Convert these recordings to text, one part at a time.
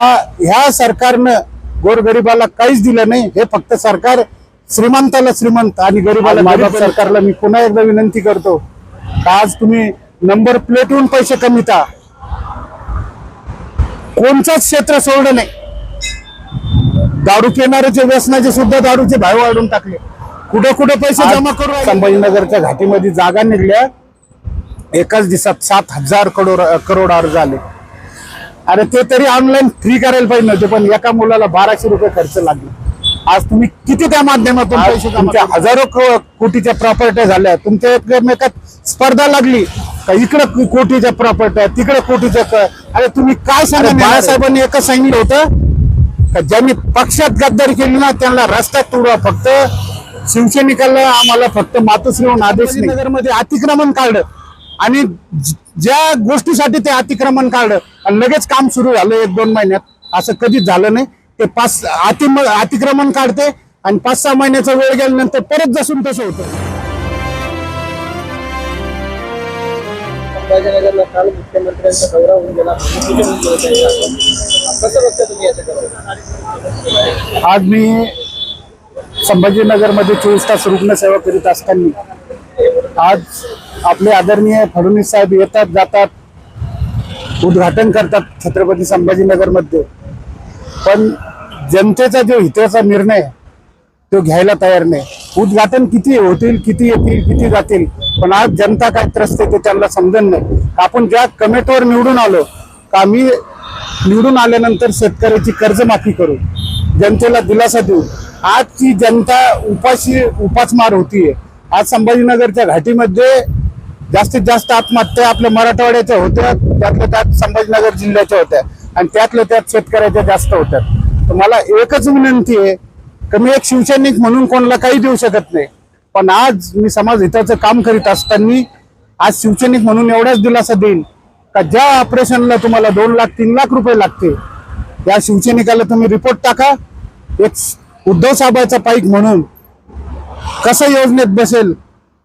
ह्या सरकारनं गोरगरिबाला काहीच दिलं नाही. हे फक्त सरकार श्रीमंताला श्रीमंत आणि गरीबाला गरीब सरकारला मी पुन्हा एकदा विनंती करतो. आज तुम्ही नंबर प्लेटहून पैसे कमीता कोणचंच क्षेत्र सोडलं नाही. दारू पिणाऱ्याचे व्यसनाचे सुद्धा दारूचे भाव वाढून टाकले. कुठे कुठे पैसे जमा करू? संभाजीनगरच्या घाटीमध्ये जागा निघल्या. एकाच दिवसात सात हजार करोड करोड अर्ज आले. अरे ते तरी ऑनलाईन फ्री करायला पाहिजे नव्हते पण एका मुलाला बाराशे रुपये खर्च लागले. आज तुम्ही किती त्या माध्यमातून पैसे तुमच्या हजारो कोटीच्या प्रॉपर्ट्या झाल्या. तुमच्या एकमेकात स्पर्धा लागली. का इकडे कोटीच्या प्रॉपर्ट्या तिकडे कोटीच्या अरे तुम्ही काय सांगा बाळासाहेबांनी एकच सांगितलं होतं का ज्यांनी पक्षात गद्दारी केली ना त्यांना रस्त्यात तुडवा फक्त. शिवसैनिकाला आम्हाला फक्त मातोश्री होऊन आदेश नगरमध्ये अतिक्रमण काढलं. आणि ज्या गोष्टीसाठी ते अतिक्रमण काढलं आणि लगेच काम सुरू झालं एक दोन महिन्यात असं कधीच झालं नाही. ते पाच अति अतिक्रमण काढते आणि पाच सहा महिन्याचा वेळ गेल्यानंतर परत जसून तसं होतं. संभाजीनगरला काल मुख्यमंत्र्यांचा दौरा होऊन गेला. मुख्यमंत्र्यांचा कसं बघता तुम्ही याच्याकडे? आज मी संभाजीनगरमध्ये चोवीस तास रुग्णसेवा करीत असताना आज आपले आदरणीय फडणवीस साहेब येतात जातात उद्घाटन करतात छत्रपती संभाजीनगरमध्ये. पण जनतेचा जो हिताचा निर्णय तो घ्यायला तयार नाही. उद्घाटन किती होतील किती येतील किती जातील पण आज जनता काय त्रस्त ते त्यांना समजत नाही. आपण ज्या कमेटीवर निवडून आलो का आम्ही निवडून आल्यानंतर शेतकऱ्याची कर्जमाफी करू जनतेला दिलासा देऊ आजची जनता उपाशी उपासमार होतीये. आज संभाजीनगरच्या घाटीमध्ये जास्तीत जास्त आत्महत्या आपल्या मराठवाड्याच्या होत्या त्यातल्या त्यात संभाजीनगर जिल्ह्याच्या होत्या आणि त्यातल्या त्यात शेतकऱ्याच्या जास्त होत्या. तर मला एकच विनंती आहे की मी एक शिवसैनिक म्हणून कोणाला काही देऊ शकत नाही पण आज मी समाज हिताचं काम करीत असताना आज शिवसैनिक म्हणून एवढाच दिलासा देईन का ज्या ऑपरेशनला तुम्हाला दोन लाख तीन लाख रुपये लागते या शिवसैनिकाला तुम्ही रिपोर्ट टाका. एक उद्धव साहेबाचा पाईक म्हणून कसं योजनेत बसेल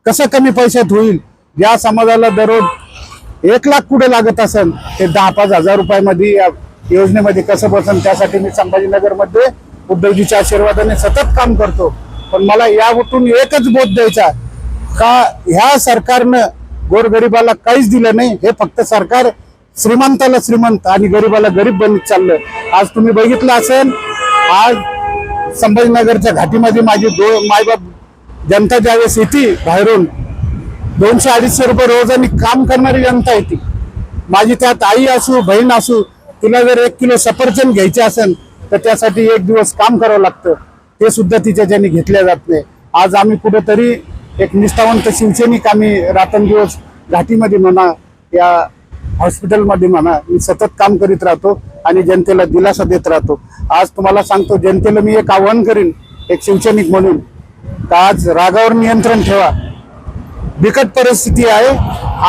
कसं कमी पैशात होईल या समाजाला दररोज एक लाख कुठे लागत असेल ते दहा पाच हजार रुपयामध्ये या योजनेमध्ये कसं बसेल त्यासाठी मी संभाजीनगरमध्ये उद्धवजीच्या आशीर्वादाने सतत काम करतो. पण मला यावरून एकच बोध द्यायचा का ह्या सरकारनं गोरगरिबाला काहीच दिलं नाही हे फक्त सरकार श्रीमंताला श्रीमंत आणि गरीबाला गरीब बनत चाललं. आज तुम्ही बघितलं असेल आज संभाजीनगरच्या घाटीमध्ये माझी दो मायबाप जनता ज्यावेळेस येते बाहेरून दोनशे अडीचशे रुपये रोजानी काम करणारी जनता येते माझी त्यात आई असू बहीण असू तिला जर एक किलो सफरचंद घ्यायचे असेल तर त्यासाठी एक दिवस काम करावं लागतं. ते सुद्धा तिच्या घेतल्या जात नाही. आज आम्ही कुठेतरी एक निष्ठावंत शिवसैनिक आम्ही रात्रंदिवस घाटीमध्ये म्हणा या हॉस्पिटलमध्ये म्हणा मी सतत काम करीत राहतो आणि जनतेला दिलासा देत राहतो. आज तुम्हाला सांगतो जनतेला मी एक आव्हान करीन एक शिवसैनिक म्हणून का आज रागावर नियंत्रण ठेवा. बिकट परिस्थिती आहे.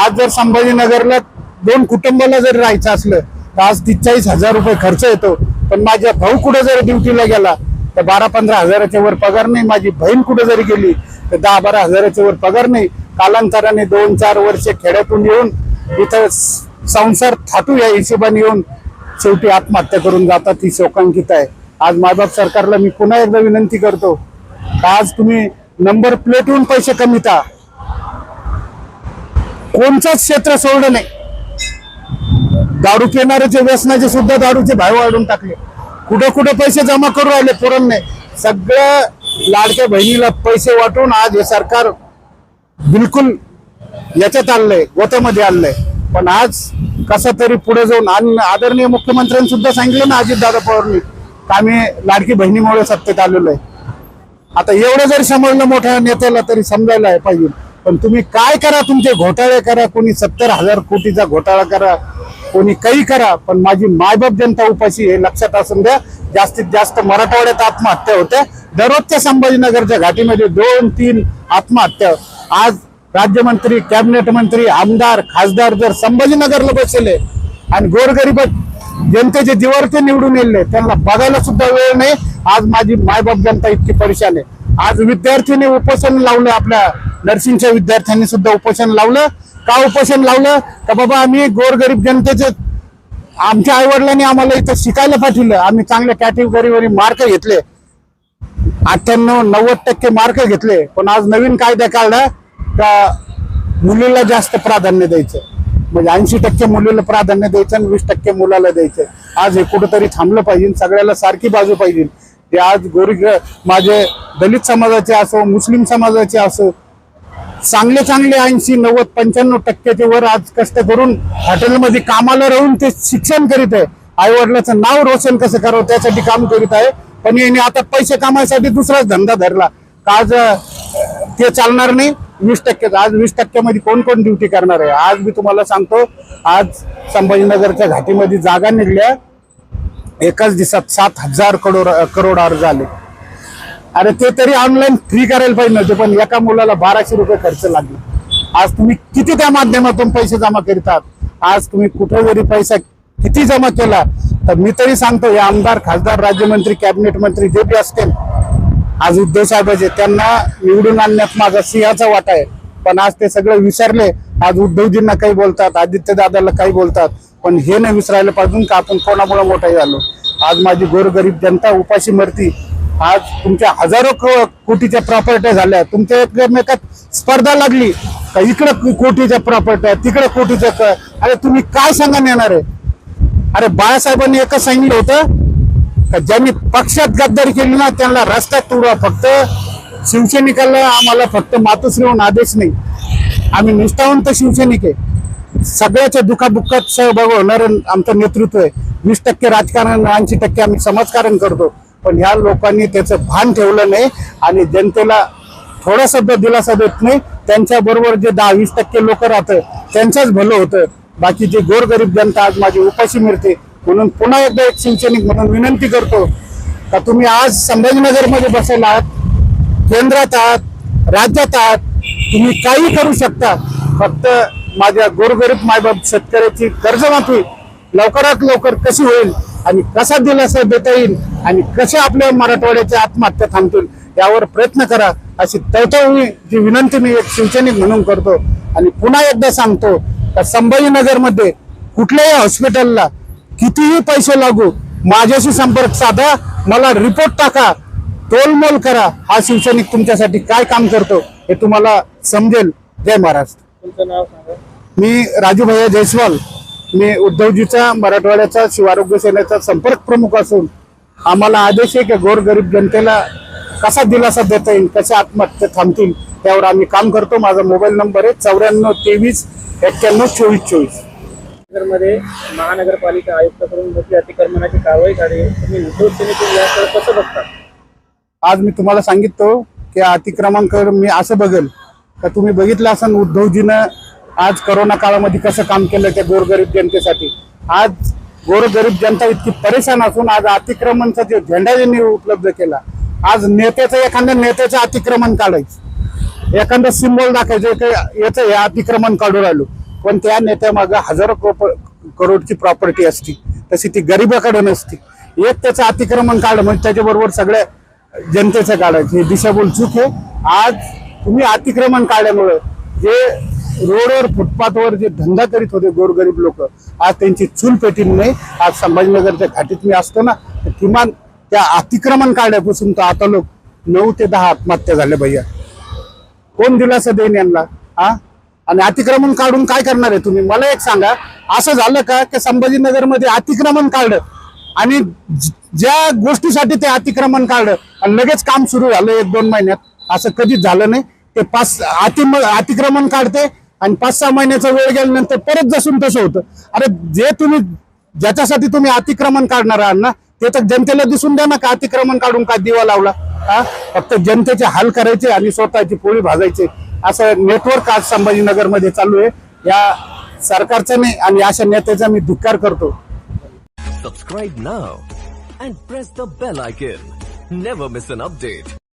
आज जर संभाजीनगरला दोन कुटुंबाला जर राहायचं असलं तर आज तीस हजार रुपये खर्च येतो. पण माझ्या भाऊ कुठे जर ड्युटीला गेला तर बारा पंधरा हजाराच्या वर पगार नाही. माझी बहीण कुठे जरी गेली तर दहा बारा हजाराच्या वर पगार नाही. कालांतराने दोन चार वर्ष खेड्यातून येऊन इथं संसार थाटू या हिशोबाने येऊन शेवटी आत्महत्या करून जातात ही शोकांकित आहे. आज मायबाप सरकारला मी पुन्हा एकदा विनंती करतो आज तुम्ही नंबर प्लेटहून पैसे कमीता कोणचंच क्षेत्र सोडलं नाही. दारू पिणाऱ्याचे व्यसनाचे सुद्धा दारूचे भाव वाढून टाकले. कुठे कुठे पैसे जमा करू राहिले पुरण नाही. सगळं लाडक्या बहिणीला पैसे वाटून आज हे सरकार बिलकुल याच्यात आणलंय गोत्यामध्ये आणलंय. पण आज कसा तरी पुढे जाऊन आदरणीय मुख्यमंत्र्यांनी सुद्धा सांगितलं ना अजितदादा पवारनी का आम्ही लाडकी बहिणीमुळे सत्तेत आलेलो आहे. आता एवढं जरी समजलं मोठ्या नेत्याला तरी समजायला पाहिजे. पण तुम्ही काय करा तुमचे घोटाळे करा कोणी सत्तर हजार कोटीचा घोटाळा करा कोणी काही करा पण माझी मायबाप जनता उपाशी हे लक्षात असून द्या जास्तीत जास्त मराठवाड्यात आत्महत्या होत्या दररोजच्या संभाजीनगरच्या घाटीमध्ये दोन तीन आत्महत्या. आज राज्यमंत्री कॅबिनेट मंत्री आमदार खासदार जर संभाजीनगरला बसले आणि गोरगरीब जनतेचे जीवावर ते निवडून येले त्यांना बघायला सुद्धा वेळ नाही. आज माझी मायबाप जनता इतकी परेशान आहे. आज विद्यार्थ्यांनी उपोषण लावलं आपल्या नर्सिंगच्या विद्यार्थ्यांनी सुद्धा उपोषण लावलं. का उपोषण लावलं? का बाबा आम्ही गोरगरीब जनतेचे आमच्या आईवडिलांनी आम्हाला इथं शिकायला पाठवलं. आम्ही चांगल्या कॅटेगरीवर मार्क घेतले. अठ्ठ्याण्णव नव्वद टक्के मार्क घेतले. पण आज नवीन कायदा काढला का मुलीला जास्त प्राधान्य द्यायचं. म्हणजे ऐंशी टक्के मुलीला प्राधान्य द्यायचं आणि वीस टक्के मुलाला द्यायचं. आज हे कुठंतरी थांबलं पाहिजे सगळ्याला सारखी बाजू पाहिजे. ते आज गोरी माझे दलित समाजाचे असो मुस्लिम समाजाचे असो चांगले चांगले ऐंशी नव्वद पंच्याण्णव टक्क्याचे वर आज कष्ट करून हॉटेलमध्ये कामाला राहून ते शिक्षण करीत आहे. आई वडिलाचं नाव रोशन कसं करावं त्यासाठी काम करीत आहे. पण याने आता पैसे कमायसाठी दुसराच धंदा धरला. का आज ते चालणार नाही? वीस टक्के आज वीस टक्क्यामध्ये कोण कोण ड्युटी करणार आहे? आज मी तुम्हाला सांगतो आज संभाजीनगरच्या घाटीमध्ये जागा निघल्या. एकाच दिवसात सात हजार करोड करोड अर्ज आले. अरे ते तरी ऑनलाईन फ्री करायला पाहिजे नव्हते पण एका मुलाला बाराशे रुपये खर्च लागले. आज तुम्ही किती त्या माध्यमातून पैसे जमा करीतात? आज तुम्ही कुठे जरी पैसा किती जमा केला तर मी तरी सांगतो हे आमदार खासदार राज्यमंत्री कॅबिनेट मंत्री जे बी असतील आज उद्धव साहेबाचे त्यांना निवडून आणण्यात माझा सिंहाचा वाटा आहे. पण आज ते सगळं विसरले. आज उद्धवजींना काही बोलतात आदित्य दादाला काही बोलतात पण हे नाही विसरायला पाहिजे का आपण कोणामुळे मोठा झालो? आज माझी गोरगरीब जनता उपाशी मरती आज तुमच्या हजारो कोटीच्या प्रॉपर्ट्या झाल्या. तुमच्या एकमेकात स्पर्धा लागली. का इकडं कोटीच्या प्रॉपर्ट्या तिकडे कोटीच्या अरे तुम्ही काय सांगा येणार आहे? अरे बाळासाहेबांनी एकच सांगितलं होतं का ज्यांनी पक्षात गद्दारी केली ना त्यांना रस्त्यात तोडवा फक्त. शिवसैनिकाला आम्हाला फक्त मातोश्रीहून आदेश नाही. आम्ही निष्ठावंत शिवसैनिक आहे. सगळ्याच्या दुखाबुखात सहभाग होणार आमचं नेतृत्व आहे. वीस टक्के राजकारण ऐंशी टक्के आम्ही समाजकारण करतो. पण ह्या लोकांनी त्याचं भान ठेवलं नाही आणि जनतेला थोडा सुद्धा दिलासा देत नाही. त्यांच्याबरोबर जे दहा वीस टक्के लोक राहतं त्यांच्याच भलं होतं. बाकी जे गोरगरीब जनता आज माझी उपाशी मिळते म्हणून पुन्हा एकदा एक शिवसैनिक म्हणून विनंती करतो का तुम्ही आज संभाजीनगरमध्ये बसायला आहात केंद्रात आहात राज्यात आहात तुम्ही काही करू शकता. फक्त माझ्या गोरगरीब मायबाप शेतकऱ्याची कर्जमाफी लवकरात लवकर कशी होईल आणि कसा दिलासा देता येईल आणि कसे आपल्या मराठवाड्याच्या आत्महत्या थांबतील यावर प्रयत्न करा अशी तळतळी जी विनंती मी एक शिवसैनिक म्हणून करतो. आणि पुन्हा एकदा सांगतो का संभाजीनगरमध्ये कुठल्याही हॉस्पिटलला कितीही पैसे लागू माझ्याशी संपर्क साधा मला रिपोर्ट टाका तोलमोल करा. हा शिवसैनिक तुमच्यासाठी काय काम करतो हे तुम्हाला समजेल. जय महाराष्ट्र. तुमचं नाव सांगा. मी राजू भैया जयस्वाल. मी उद्धवजीचा मराठवाड्याचा शिवारोग्य सेनेचा संपर्क प्रमुख असून आम्हाला आदेश आहे की गोरगरीब जनतेला कसा दिलासा देता येईल कशा आत्महत्या थांबतील त्यावर आम्ही काम करतो. माझा मोबाईल नंबर आहे चौऱ्याण्णव तेवीस एक्क्याण्णव चोवीस चोवीस. मध्ये महानगरपालिका आयुक्ताकडून मोठी अतिक्रमणाची कारवाई काढली तुम्ही याकडे कसं बघता? आज मी तुम्हाला सांगिततो की अतिक्रमांक मी असं बघेल का तुम्ही बघितलं असं उद्धवजीनं आज करोना काळामध्ये कसं काम केलं त्या गोरगरीब जनतेसाठी. आज गोरगरीब जनता इतकी परेशान असून आज अतिक्रमणचा जो झेंडा ज्यांनी उपलब्ध केला आज नेत्याचं एखाद्या नेत्याचं अतिक्रमण काढायचं. एखादं सिम्बॉल दाखायचं याचं हे अतिक्रमण काढून राहिलो. पण त्या नेत्यामागं हजारो करोड करोडची प्रॉपर्टी असती. तशी ती गरिबाकडे नसती. एक त्याचं अतिक्रमण काढलं म्हणजे त्याच्याबरोबर सगळ्या जनतेचं काढायचं. हे दिशाभूल चूक आहे. आज तुम्ही अतिक्रमण काढल्यामुळे जे रोडवर फुटपाथवर जे धंदा करीत होते गोरगरीब लोक आज त्यांची चूल पेटी नाही. आज संभाजीनगरच्या घाटीत मी असतो ना तर किमान त्या अतिक्रमण काढल्यापासून तर आता लोक नऊ ते दहा आत्महत्या झाल्या भैया. कोण दिलासा देईन यांना? हा आणि अतिक्रमण काढून काय करणार आहे तुम्ही? मला एक सांगा असं झालं का की संभाजीनगरमध्ये अतिक्रमण काढलं आणि ज्या गोष्टीसाठी ते अतिक्रमण काढलं आणि लगेच काम सुरू झालं एक दोन महिन्यात असं कधीच झालं नाही. ते पाच अति अतिक्रमण काढते आणि पाच सहा महिन्याचा वेळ गेल्यानंतर परत जसून तसं होतं. अरे जे तुम्ही ज्याच्यासाठी तुम्ही अतिक्रमण काढणार आहात ना ते तर जनतेला दिसून द्या ना का अतिक्रमण काढून काय दिवा लावला. हा? फक्त जनतेचे हाल करायचे आणि स्वतःची पोळी भाजायचे. असं नेटवर्क आज संभाजीनगरमध्ये चालू आहे. या सरकारचा नाही आणि अशा नेत्याचा मी धिक्कार करतो. Subscribe now and press the bell icon never miss an update